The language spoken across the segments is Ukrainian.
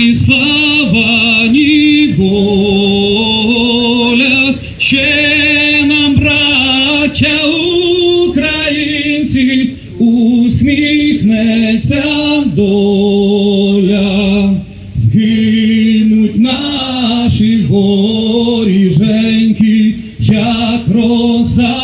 Ні слава, ні воля, ще нам, браття українці, усміхнеться доля, згинуть наші воріженьки, як роса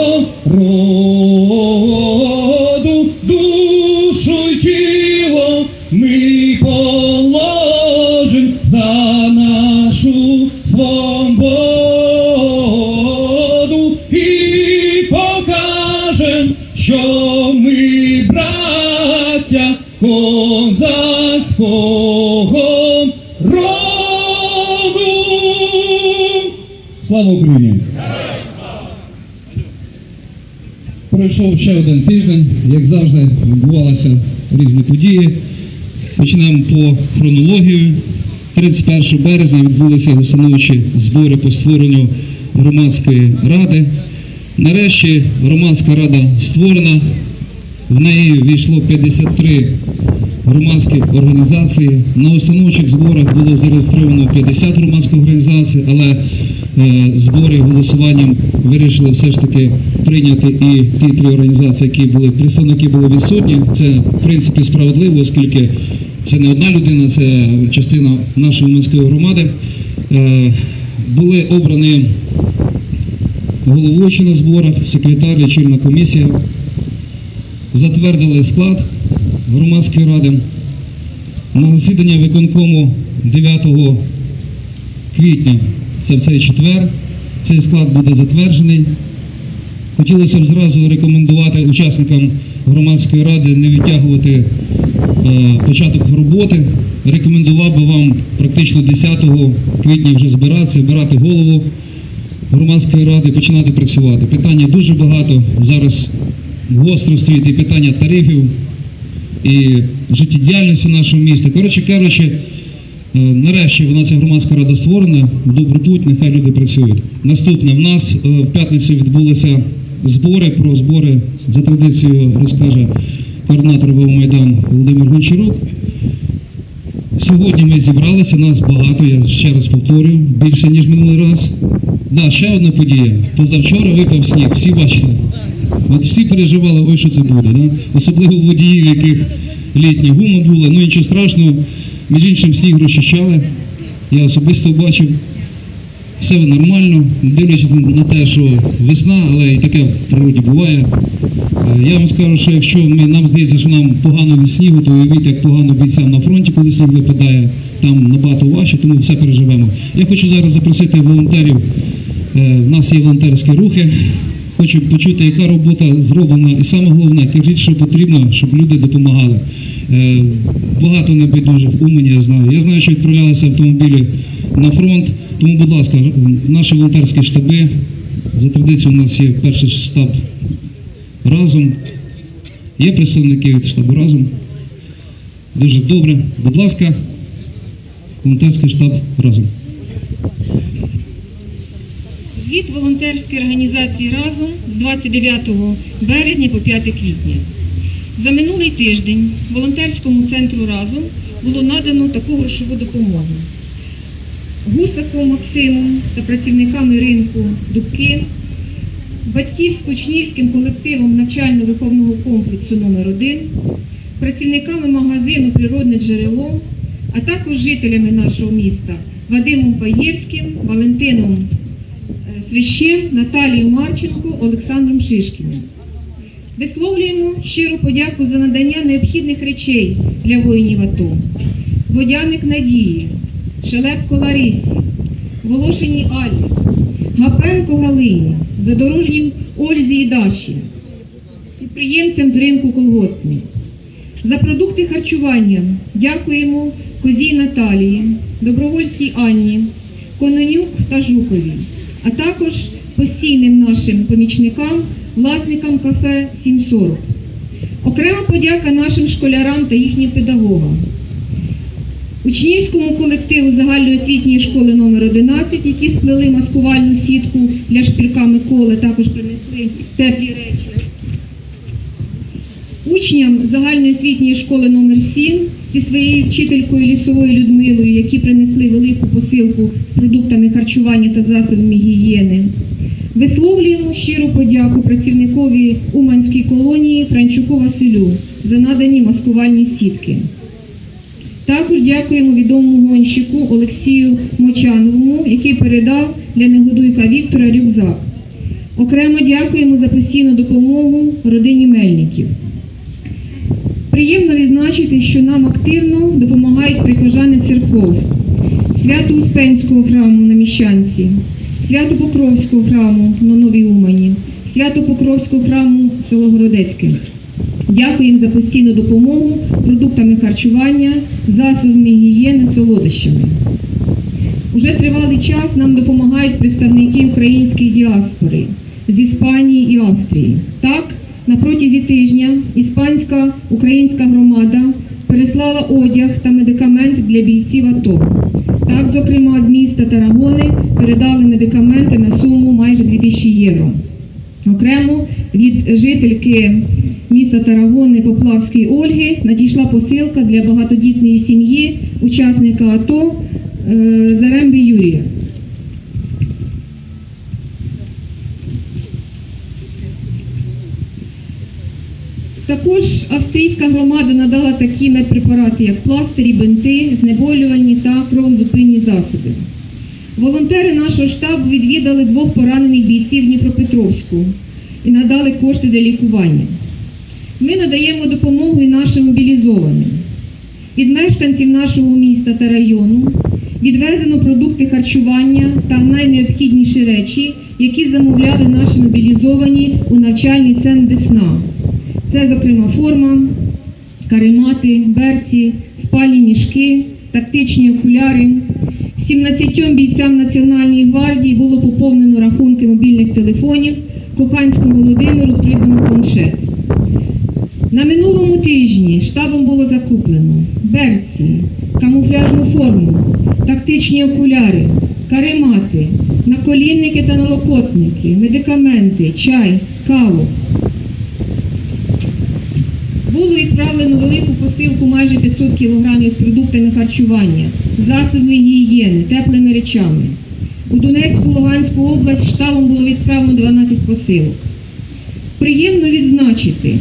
Пройшов ще один тиждень, як завжди, відбувалися різні події. Почнемо по хронологію. 31 березня відбулися установчі збори по створенню громадської ради. Нарешті громадська рада створена. В неї війшло 53 громадські організації. На установчих зборах було зареєстровано 50 громадських організацій, але е, збори голосуванням вирішили все ж таки прийняти і ті три організації, які були представники були відсутні. Це в принципі справедливо, оскільки це не одна людина, це частина нашої міської громади. Е, були обрані головуючі на зборах, секретар, лічильна комісія. Затвердили склад громадської ради. На засідання виконкому 9 квітня, це в цей четвер, цей склад буде затверджений. Хотілося б зразу рекомендувати учасникам громадської ради не відтягувати е, початок роботи. Рекомендував би вам практично 10 квітня вже збиратися, обирати голову громадської ради, починати працювати. Питання дуже багато зараз гостро стоїть і питання тарифів, і життєдіяльності нашого міста. Коротше кажучи, нарешті вона ця громадська рада створена, путь, нехай люди працюють. Наступне, в нас е, в п'ятницю відбулися збори про збори за традицією розкаже координатор ВО Майдан Володимир Гончарук. Сьогодні ми зібралися, нас багато, я ще раз повторюю, більше ніж минулий раз. Да, ще одна подія. Позавчора випав сніг, всі бачили. От всі переживали, ой, що це буде. Да? Особливо водіїв, яких літня гума була, ну нічого страшного, між іншим сніг розчищали. Я особисто бачив. Все нормально, дивлячись на те, що весна, але і таке в природі буває. Е, Я вам скажу, що якщо ми, нам здається, що нам погано від снігу, то уявіть, як погано бійцям на фронті, коли сніг випадає, там набагато важче, тому все переживемо. Я хочу зараз запросити волонтерів. Е, В нас є волонтерські рухи. Хочу почути, яка робота зроблена, і саме головне, кажіть, що потрібно, щоб люди допомагали. Е, Багато небайдужих Умані, я знаю. Я знаю, що відправлялися автомобілі на фронт. Тому, будь ласка, наші волонтерські штаби. За традицією у нас є перший штаб разом. Є представники від штабу разом. Дуже добре. Будь ласка, волонтерський штаб разом. Звіт волонтерської організації разом з 29 березня по 5 квітня. За минулий тиждень волонтерському центру разом було надано таку грошову допомогу. Гусаку Максиму та працівниками ринку Дубки, батьківсько-учнівським колективом навчально-виховного комплексу номер 1 працівниками магазину Природне джерело, а також жителями нашого міста Вадимом Паєвським, Валентином е, Свищем, Наталією Марченко, Олександром Шишкіним. Висловлюємо щиру подяку за надання необхідних речей для воїнів АТО. Водяник Надії, Шелепко Ларисі, Волошиній Аллі, Гапенко Галині, Задорожнім Ользі і Даші, підприємцям з ринку колгоспний. За продукти харчування дякуємо Козій Наталії, Добровольській Анні, Кононюк та Жукові, а також постійним нашим помічникам, власникам кафе 740. Окрема подяка нашим школярам та їхнім педагогам. Учнівському колективу загальноосвітньої школи номер 11, які сплели маскувальну сітку для шпілька Миколи, також принесли теплі речі. Учням загальноосвітньої школи номер 7 зі своєю вчителькою лісовою Людмилою, які принесли велику посилку з продуктами харчування та засобами гігієни. Висловлюємо щиру подяку працівникові Уманської колонії Франчуку Василю за надані маскувальні сітки. Також дякуємо відомому гонщику Олексію Мочановому, який передав для негодуйка Віктора рюкзак. Окремо дякуємо за постійну допомогу родині Мельників. Приємно відзначити, що нам активно допомагають прихожани церков, Свято-Успенського храму на Міщанці, Свято-Покровського храму на Новій Умані, Свято-Покровського храму село Городецьке. Дякуємо за постійну допомогу продуктами харчування, засобами гігієни, солодощами. Уже тривалий час нам допомагають представники української діаспори з Іспанії і Австрії. Так, на протязі тижня іспанська українська громада переслала одяг та медикаменти для бійців АТО. Так, зокрема, з міста Тарагони передали медикаменти на суму майже 2000 євро. Окремо від жительки міста Тарагони Поплавської Ольги надійшла посилка для багатодітної сім'ї, учасника АТО е, Заремби Юрія. Також австрійська громада надала такі медпрепарати, як пластирі, бинти, знеболювальні та кровозупинні засоби. Волонтери нашого штабу відвідали двох поранених бійців Дніпропетровську і надали кошти для лікування. Ми надаємо допомогу і нашим мобілізованим. Від мешканців нашого міста та району відвезено продукти харчування та найнеобхідніші речі, які замовляли наші мобілізовані у навчальний центр Десна. Це, зокрема, форма, каремати, берці, спальні мішки, тактичні окуляри. 17 бійцям Національної гвардії було поповнено рахунки мобільних телефонів, Коханському Володимиру придбано планшет. На минулому тижні штабом було закуплено берці, камуфляжну форму, тактичні окуляри, каремати, наколінники та налокотники, медикаменти, чай, каву. Було відправлено велику посилку майже 500 кілограмів з продуктами харчування, засобами гігієни, теплими речами. У Донецьку, Луганську область штабом було відправлено 12 посилок. Приємно відзначити,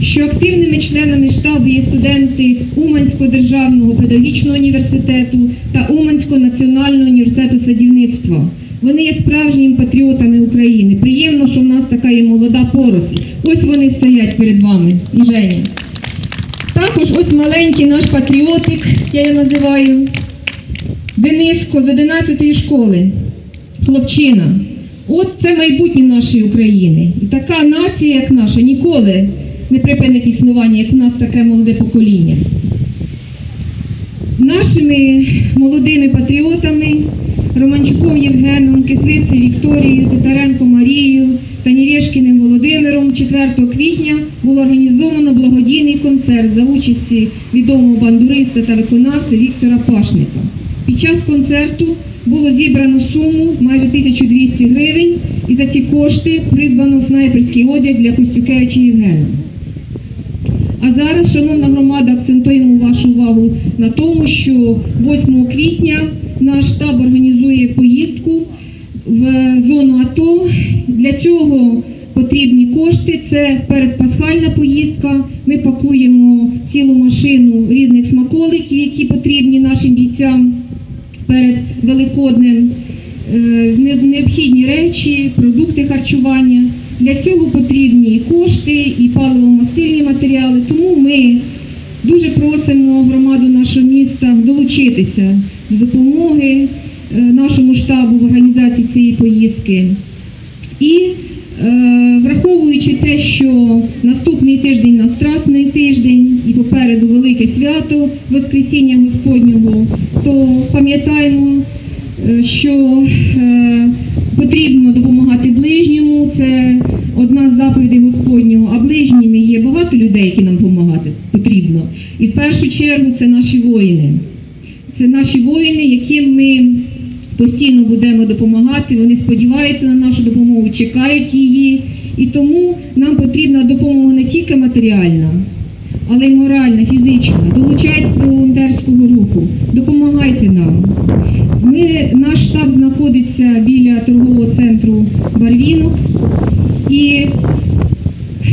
що активними членами штабу є студенти Уманського державного педагогічного університету та Уманського національного університету садівництва. Вони є справжніми патріотами України. Приємно, що в нас така є молода поросль. Ось вони стоять перед вами, і Женя. Також ось маленький наш патріотик, я його називаю, Дениско з 11-ї школи, хлопчина. От це майбутнє нашої України. І така нація, як наша, ніколи не припинить існування, як у нас таке молоде покоління. Нашими молодими патріотами Романчуком Євгеном, Кислицею Вікторією, Титаренко Марією та Нєвєшкіним Володимиром 4 квітня було організовано благодійний концерт за участі відомого бандуриста та виконавця Віктора Пашника. Під час концерту було зібрано суму майже 1200 гривень, і за ці кошти придбано снайперський одяг для Костюкевича Євгена. А зараз, шановна громада, акцентуємо вашу увагу на тому, що 8 квітня наш штаб організує поїздку в зону АТО. Для цього потрібні кошти. Це передпасхальна поїздка. Ми пакуємо цілу машину різних смаколиків, які потрібні нашим бійцям перед Великоднем. Е, необхідні речі, продукти харчування. Для цього потрібні і кошти, і паливо-мастильні матеріали. Тому ми дуже просимо громаду нашого міста долучитися до допомоги е, нашому штабу в організації цієї поїздки. І Е, Враховуючи те, що наступний тиждень у нас страсний тиждень і попереду велике свято Воскресіння Господнього, то пам'ятаємо, е, що потрібно допомагати ближньому. Це одна з заповідей Господнього. А ближніми є багато людей, які нам допомагати потрібно. І в першу чергу це наші воїни. Це наші воїни, яким ми постійно будемо допомагати. Вони сподіваються на нашу допомогу, чекають її. І тому нам потрібна допомога не тільки матеріальна, але й моральна, фізична. Долучайтеся до волонтерського руху, допомагайте нам. Ми, наш штаб знаходиться біля торгового центру Барвінок. І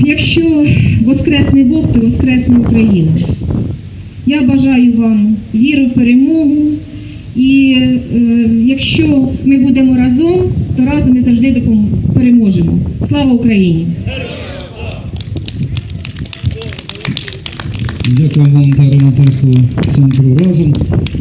якщо воскресний Бог, то воскресне Україна. Я бажаю вам віри в перемогу. І е, якщо ми будемо разом, то разом ми завжди переможемо. Слава Україні! Дякую волонтерам волонтерського центру разом.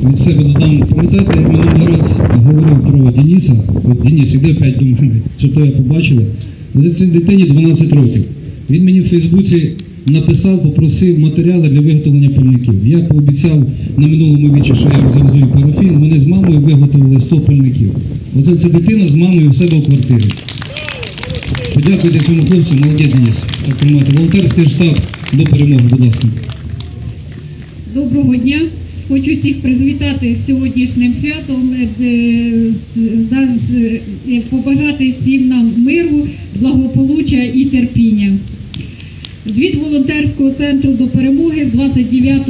Від себе додам, пам'ятаєте, я минулий раз говорив про Дениса. От Денис, іди опять до мене, щоб то я побачили. Ось цій дитині 12 років. Він мені в Фейсбуці написав, попросив матеріали для виготовлення пальників. Я пообіцяв на минулому вічі, що я завезу парафін. Вони з мамою виготовили 100 пальників. Оце ця дитина з мамою в себе в квартирі. Подякуйте цьому хлопцю, молодець Денис. Так тримайте. Волонтерський штаб до перемоги, будь ласка. Доброго дня. Хочу всіх привітати з сьогоднішнім святом, е, е, побажати всім нам миру, благополуччя і терпіння. Звіт волонтерського центру до перемоги з 29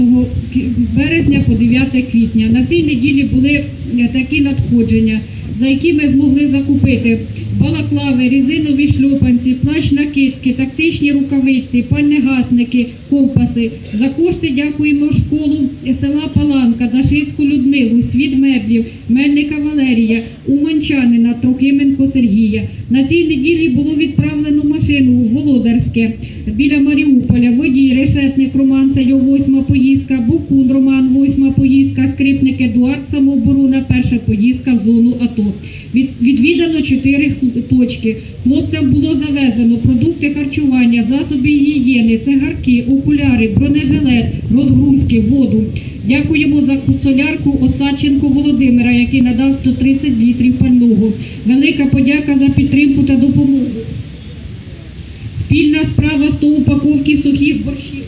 березня по 9 квітня. На цій неділі були такі надходження, за які ми змогли закупити балаклави, резинові шльопанці, плащ накидки, тактичні рукавиці, пальнегасники, компаси. За кошти дякуємо школу села Паланка, Дашицьку Людмилу, Світ меблів, Мельника Валерія, Уманчанина, Трохименко Сергія. На цій неділі було відправлено машину у Володарське біля Маріуполя. Водій Решетник Роман, це його восьма поїздка, Бухун Роман, восьма поїздка, скрипник Едуард, самооборона, перша поїздка в зону АТО. Відвідано чотири точки. Хлопцям було завезено продукти харчування, засоби гігієни, цигарки, окуляри, бронежилет, розгрузки, воду. Дякуємо за солярку Осадченко Володимира, який надав 130 літрів пального. Велика подяка за підтримку та допомогу. Спільна справа 100 упаковки сухих борщів.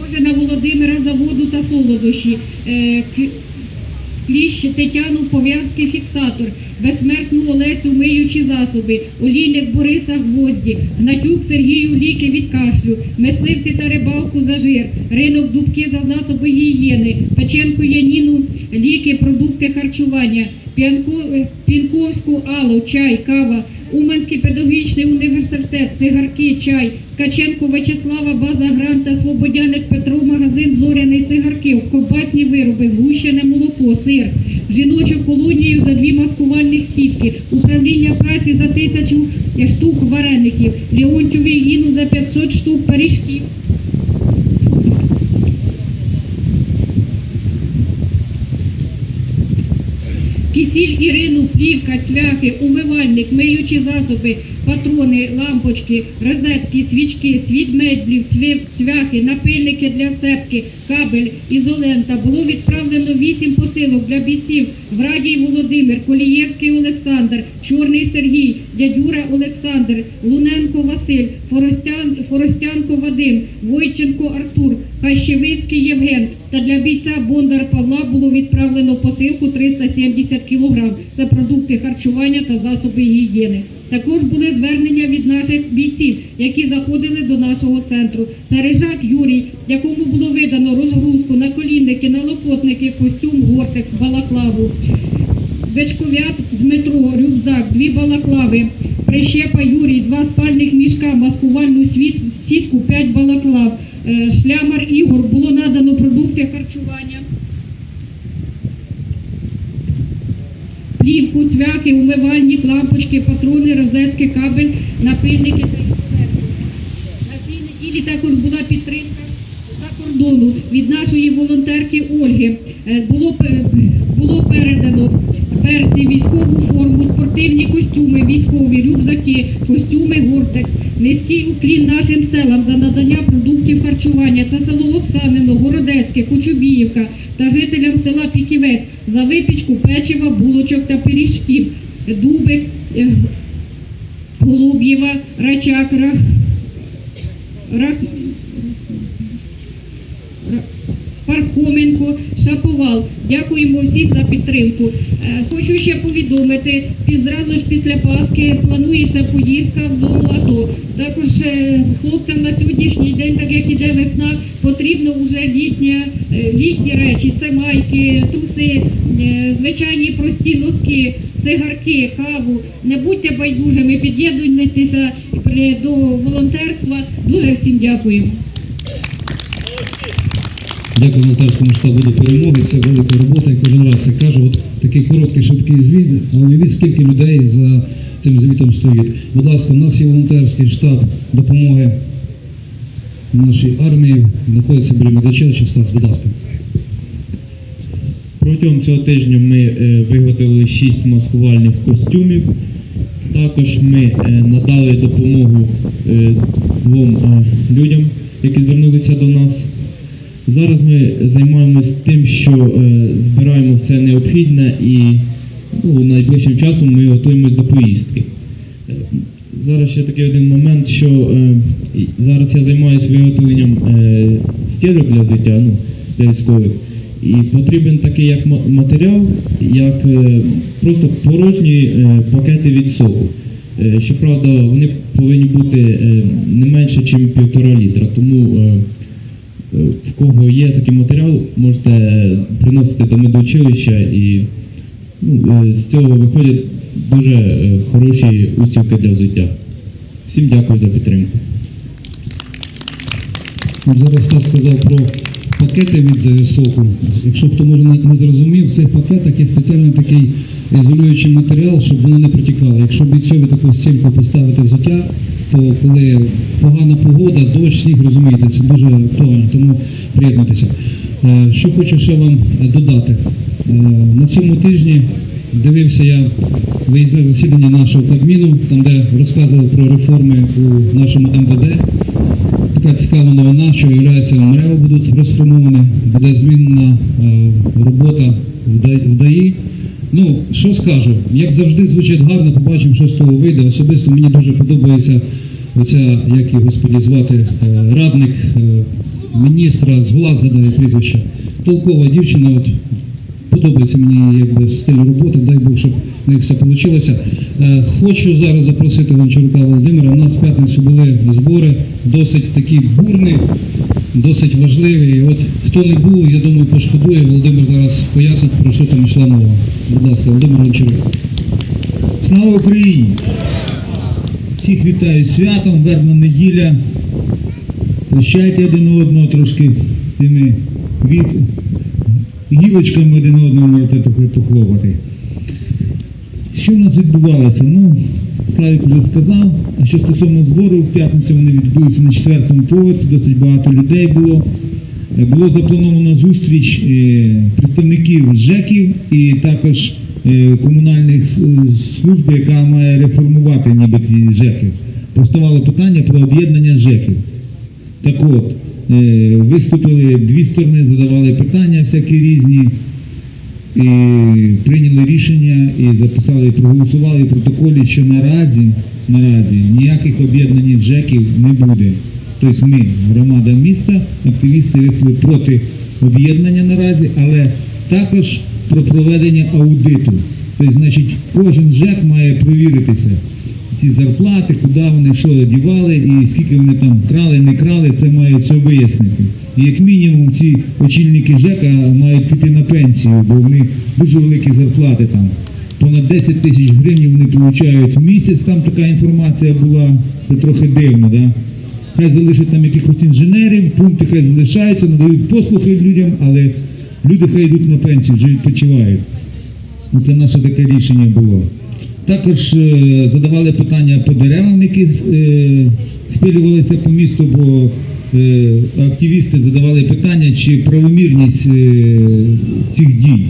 Рожена Володимира заводу та солодощі. Кліщ Тетяну пов'язки фіксатор, безсмертну Олесю миючі засоби, олійник Бориса гвозді, Гнатюк Сергію ліки від кашлю, мисливці та рибалку за жир, ринок Дубки за засоби гігієни, Печенку Яніну ліки, продукти харчування, е, Пінковську Аллу, чай, кава, Уманський педагогічний університет, цигарки, чай, Ткаченко Вячеслава, база Гранта, Свободяник Петро, магазин Зоряний ковбасні вироби, згущене молоко, сир, жіночу колонію за дві маскувальних сітки, управління праці за тисячу штук вареників, Леонтьові Іну за 500 штук пиріжків. Кисіль Ірину, плівка, цвяхи, умивальник, миючі засоби, патрони, лампочки, розетки, свічки, світ медлів, цвяхи, напильники для цепки, кабель, ізолента. Було відправлено вісім посилок для бійців. Врадій Володимир, Колієвський Олександр, Чорний Сергій, Дядюра Олександр, Луненко Василь, Форостян, Форостянко Вадим, Войченко Артур, Хащевицький Євген. Та для бійця Бондар Павла було відправлено посилку 370 кг. Це продукти харчування та засоби гігієни. Також були звернення від наших бійців, які заходили до нашого центру. Це Рижак Юрій, якому було видано розгрузку на колінники, на лопотники, костюм, гортекс, балаклаву. Вечковят Дмитро, рюкзак, дві балаклави. Прищепа Юрій, два спальних мішка, маскувальну сітку, п'ять балаклав. Е, Шлямар Ігор, було надано продукти харчування. Плівку, цвяхи, умивальні, лампочки, патрони, розетки, кабель, напильники та інтернет. На цій неділі також була підтримка за кордону від нашої волонтерки Ольги. Е, Було, було передано берці, військову форму, спортивні костюми, військові, рюкзаки, костюми Гортекс. Низький уклін нашим селам за надання продуктів харчування та село Оксанино, Городецьке, Кочубіївка та жителям села Піківець за випічку печива, булочок та пиріжків. Дубик, е, Голуб'єва, Рачак, Рах, Рах, Ра- Пархоменко, Шаповал. Дякуємо всім за підтримку. Е, Хочу ще повідомити, пізразу ж після Пасхи планується поїздка в зону АТО. Також е, хлопцям на сьогоднішній день, так як іде весна, потрібно вже літня, е, літні речі. Це майки, труси, звичайні прості носки, цигарки, каву. Не будьте байдужими, під'єднуйтеся до волонтерства. Дуже всім дякуємо. Дякую волонтерському штабу до перемоги. Це велика робота. Я кожен раз це кажу. От такий короткий швидкий звіт. А уявіть, скільки людей за цим звітом стоїть. Будь ласка, у нас є волонтерський штаб допомоги нашій армії. Знаходиться біля Медичевича. Стас, будь ласка. Протягом цього тижня ми е, виготовили 6 маскувальних костюмів. Також ми е, надали допомогу е, двом людям, які звернулися до нас. Зараз ми займаємось тим, що е, збираємо все необхідне і ну, найближчим часом ми готуємось до поїздки. Е, Зараз ще такий один момент, що е, зараз я займаюся виготовленням е, стілок для взуття ну, для військових. І потрібен такий як матеріал, як е, просто порожні е, пакети від соку. Е, щоправда, вони повинні бути е, не менше, ніж півтора літра. Тому е, в кого є такий матеріал, можете е, приносити до медучилища і ну, е, з цього виходять дуже е, хороші устілки для взуття. Всім дякую за підтримку. Зараз Стас сказав про пакети від е, соку. Якщо хто може не зрозумів, в цих пакетах є спеціальний такий ізолюючий матеріал, щоб воно не протікало. Якщо бійцьові таку стінку поставити взуття, то коли погана погода, дощ, сніг, розумієте, це дуже актуально, тому приєднуйтеся. Е, Що хочу ще вам е, додати. Е, На цьому тижні дивився я виїзне засідання нашого Кабміну, там де розказували про реформи у нашому МВД така цікава новина, що являється МРЕО будуть розформовані, буде змінена е, робота в ДАІ. Ну, що скажу, як завжди звучить гарно, побачимо, що з того вийде. Особисто мені дуже подобається оця, як його господі звати, е, радник е, міністра з Глад задає прізвище. Толкова дівчина, от Подобається мені якби стиль роботи, дай Бог, щоб в них все вийшло. Е, хочу зараз запросити Гончарука Володимира. У нас в п'ятницю були збори, досить такі бурні, досить важливі. І от хто не був, я думаю, пошкодує. Володимир зараз пояснить, про що там йшла мова. Будь ласка, Володимир Гончарук. Слава Україні! Всіх вітаю святом, вербна неділя. Прощайте один одного трошки цими від гілочками один одного похлопати. Що в нас відбувалося? Ну, Славік вже сказав. А що стосовно збору, в п'ятницю вони відбулися на четвертому поверсі, досить багато людей було. Е, Було заплановано зустріч е, представників ЖЕКів і також е, комунальних служб, яка має реформувати ніби ті ЖЕКи. Поставало питання про об'єднання ЖЕКів. Так от, виступили дві сторони, задавали питання всякі різні, і прийняли рішення і записали, і проголосували в протоколі, що наразі, наразі ніяких об'єднань ЖЕКів не буде. Тобто ми, громада міста, активісти виступили проти об'єднання наразі, але також про проведення аудиту. Тобто, значить, кожен ЖЕК має провіритися. Ці зарплати, куди вони що дівали і скільки вони там крали, не крали, це мають все вияснити. І як мінімум ці очільники ЖЕКа мають піти на пенсію, бо вони дуже великі зарплати там. Понад 10 тисяч гривень вони отримують в місяць, там така інформація була, це трохи дивно, да? Хай залишать там якихось інженерів, пункти хай залишаються, надають послуги людям, але люди хай йдуть на пенсію, вже відпочивають. Це наше таке рішення було. Також е, задавали питання по деревам, які е, спилювалися по місту, бо е, активісти задавали питання, чи правомірність цих дій.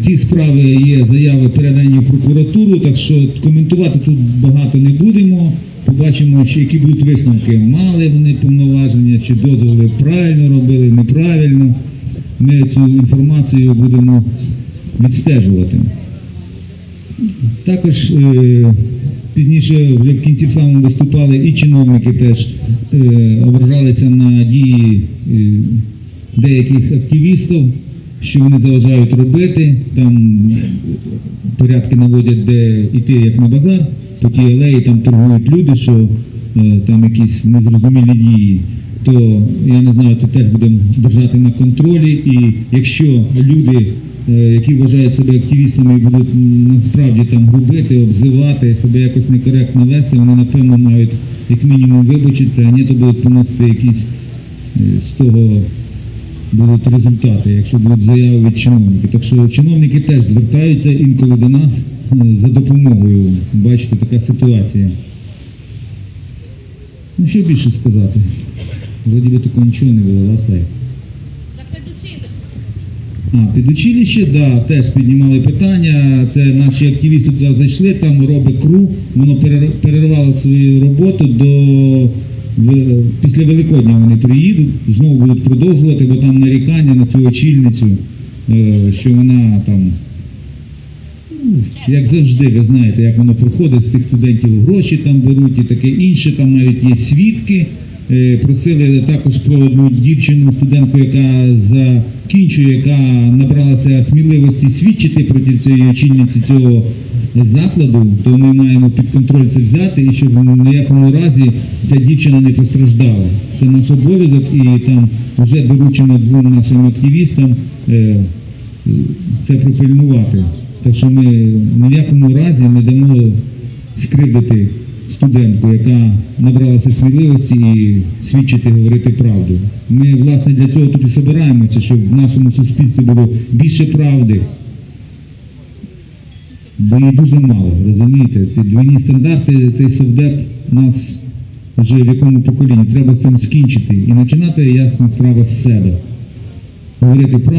Ці справи є заяви передані в прокуратуру, так що коментувати тут багато не будемо. Побачимо, чи які будуть висновки. Мали вони повноваження, чи дозволи правильно робили, неправильно. Ми цю інформацію будемо відстежувати. Також е, пізніше, вже в кінці самому виступали і чиновники теж е, ображалися на дії е, деяких активістів, що вони заважають робити. Там порядки наводять, де йти як на базар, по тій алеї там торгують люди, що там якісь незрозумілі дії. То я не знаю, то теж будемо держати на контролі. І якщо люди, е, які вважають себе активістами і будуть насправді там грубити, обзивати, себе якось некоректно вести, вони напевно мають як мінімум вибачитися, а ні, то будуть поносити якісь е, з того будуть результати, якщо будуть заяви від чиновників. Так що чиновники теж звертаються інколи до нас е, за допомогою. Бачите, така ситуація. Ну що більше сказати? Би такого нічого не було, да, Слайк? А, підучилище, да, теж піднімали питання. Це наші активісти туди зайшли, там робить КРУ, воно перервало свою роботу до після Великодня вони приїдуть, знову будуть продовжувати, бо там нарікання на цю очільницю, е, що вона там. ну, Як завжди, ви знаєте, як воно проходить, з цих студентів гроші там беруть і таке інше, там навіть є свідки. Е, Просили також про одну дівчину, студентку, яка закінчує, яка набралася сміливості свідчити проти цієї очільниці цього закладу, то ми маємо під контроль це взяти і щоб в ніякому разі ця дівчина не постраждала. Це наш обов'язок і там вже доручено двом нашим активістам е, це пропильнувати. Так що ми в якому разі не дамо скривдити студентку, яка набралася сміливості і свідчити, говорити правду. Ми, власне, для цього тут і збираємося, щоб в нашому суспільстві було більше правди. Бо її дуже мало, розумієте? Ці двійні стандарти, цей совдеп нас вже в якому поколінні треба з цим скінчити і починати ясна справа з себе. Говорити правду.